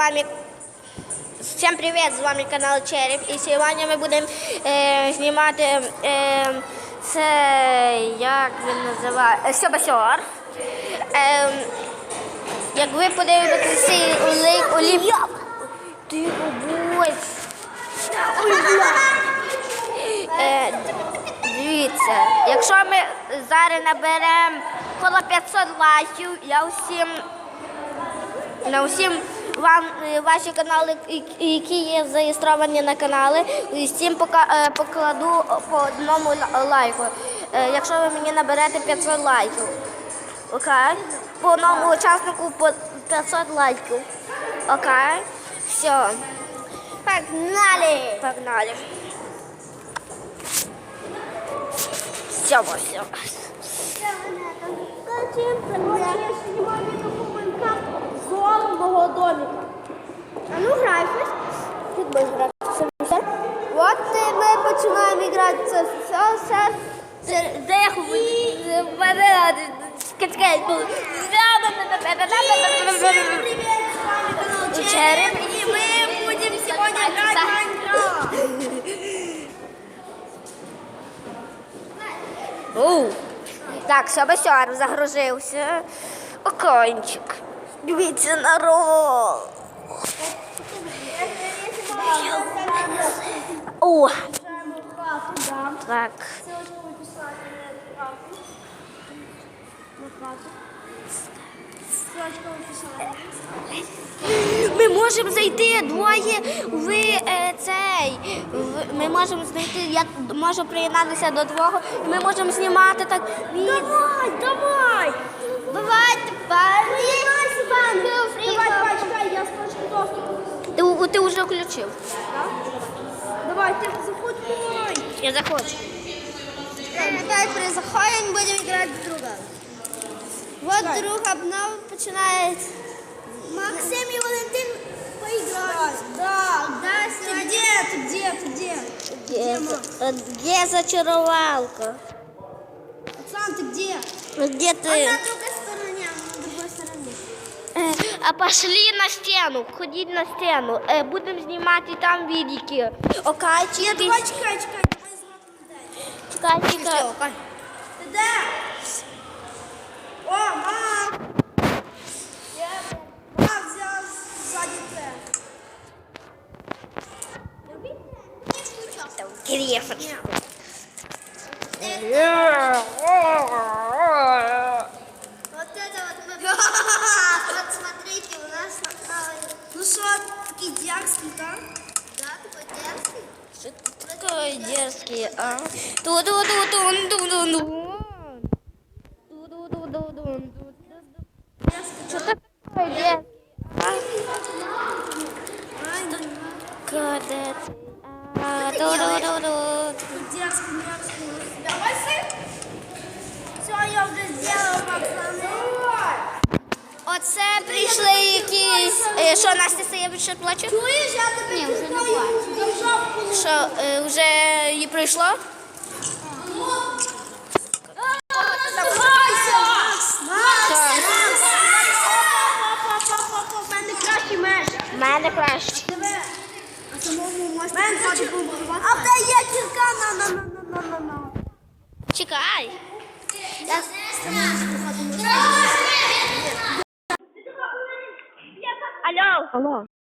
вами Всем привет, з вами канал Череп. І сьогодні ми будемо е, знімати е, це, як він називає, Сьобасьор. Е, як ви подивитеся Олімп... Ти. Е, дивіться, якщо ми зараз наберемо коло 500 лайків, я всім на всім вам е, ваші канали, які- є зареєстровані на канали, всім е, покладу по одному лайку. Е, Якщо ви мені наберете 500 лайків. Окей? По одному учаснику по 500 лайків. Окей? Все. Погнали! Погнали. Все, все. Золотого домика. А ну грай щось. Тут будеш грати. Все. От ми починаємо грати це все. Це де я хочу? Мене скачкай. Череп. И мы будем сегодня играть в Майнкрафт. Так, Собасяр загрузився. Окончик. Дивіться, народ. О, так. Ми можемо зайти двоє в е, цей. в- ми можемо знайти, я можу приєднатися до і ми можемо знімати так. Давай, давай! Давайте, Ты, ты уже включил. Да? Давай, ты заходи. Я захочу. Опять будем играть в друга. Вот Давай. друг обнов начинает. Максим и Валентин поиграть. Да, да. Ты где, ты где, ты где? Где, где, э, где зачаровалка? Оксан, ты где? Где ты? Она только пошли на стіну, ходіть на стіну. Е, Будемо знімати там відео. Окей, чи Давай, чекай, чекай, давай зробимо людей. Чекай, чекай. Ти де? О, мам! Мам взяв ззаді те. Кирефочку. Вот это вот мы... Вот смотрите, у нас... а, Ну що, такий дерзкий, да? Да, такой дерзкий. Что такое дерзкий, а? ту ду ду дун ду ду ду ту ду ду ду ду Что такое дерзкий? а? Куда? А, ду ду ду ду Такий дерзкий, мерзкий. Давай, сын. Все, я вже зробила, пацани. Оце прийшли якісь. Е, Що, Настя Саєвич плаче? Чуєш, я тебе Ні, вже не плачу. Що, е, вже їй прийшло? У мене краще. А в тебе є кірка на на на на на на. Чекай. Hello.